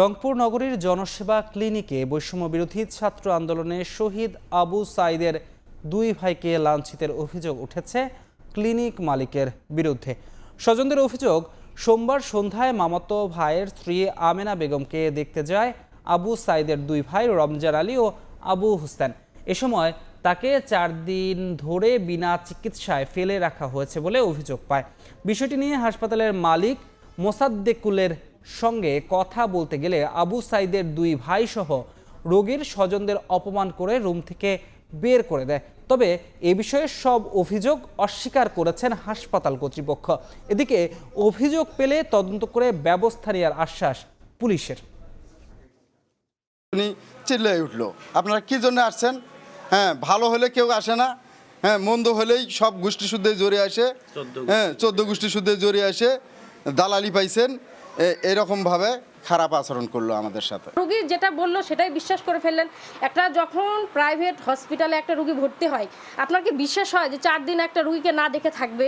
রংপুর নগরীর জনসেবা ক্লিনিকে বৈষম্য বিরোধী ছাত্র আন্দোলনে শহীদ আবু সাইদের দুই ভাইকে লাঞ্ছিতের অভিযোগ উঠেছে ক্লিনিক মালিকের বিরুদ্ধে। স্বজনদের অভিযোগ, সোমবার সন্ধ্যায় মামাতো ভাইয়ের স্ত্রী আমেনা বেগমকে দেখতে যায় আবু সাইদের দুই ভাই রমজান আলী ও আবু হুসেন। এ সময় তাকে চার দিন ধরে বিনা চিকিৎসায় ফেলে রাখা হয়েছে বলে অভিযোগ পায়। বিষয়টি নিয়ে হাসপাতালের মালিক মোসাদ্দেকুলের সঙ্গে কথা বলতে গেলে আবু সাইদের দুই ভাই সহ রোগীর স্বজনদের অপমান করে রুম থেকে বের করে দেয়। তবে এ বিষয়ে সব অভিযোগ অস্বীকার করেছেন হাসপাতাল কর্তৃপক্ষ। এদিকে অভিযোগ পেলে তদন্ত করে ব্যবস্থা নেওয়ার আশ্বাস পুলিশের। উনি চিল্লাই উঠল। আপনারা কি জন্য আসছেন? হ্যাঁ ভালো হলে কেউ আসে না। হ্যাঁ মন্দ হলেই সব গোষ্ঠী শুদ্ধে জড়িয়ে আসে। হ্যাঁ চোদ্দ গোষ্ঠী শুদ্ধে জড়িয়ে আসে। দালালি পাইছেন। এরকমভাবে খারাপ আচরণ করল আমাদের সাথে। রুগী যেটা বলল সেটাই বিশ্বাস করে ফেললেন। একটা যখন প্রাইভেট হসপিটালে একটা রুগী ভর্তি হয়, আপনার কি বিশ্বাস হয় যে চার দিন একটা রুগীকে না দেখে থাকবে?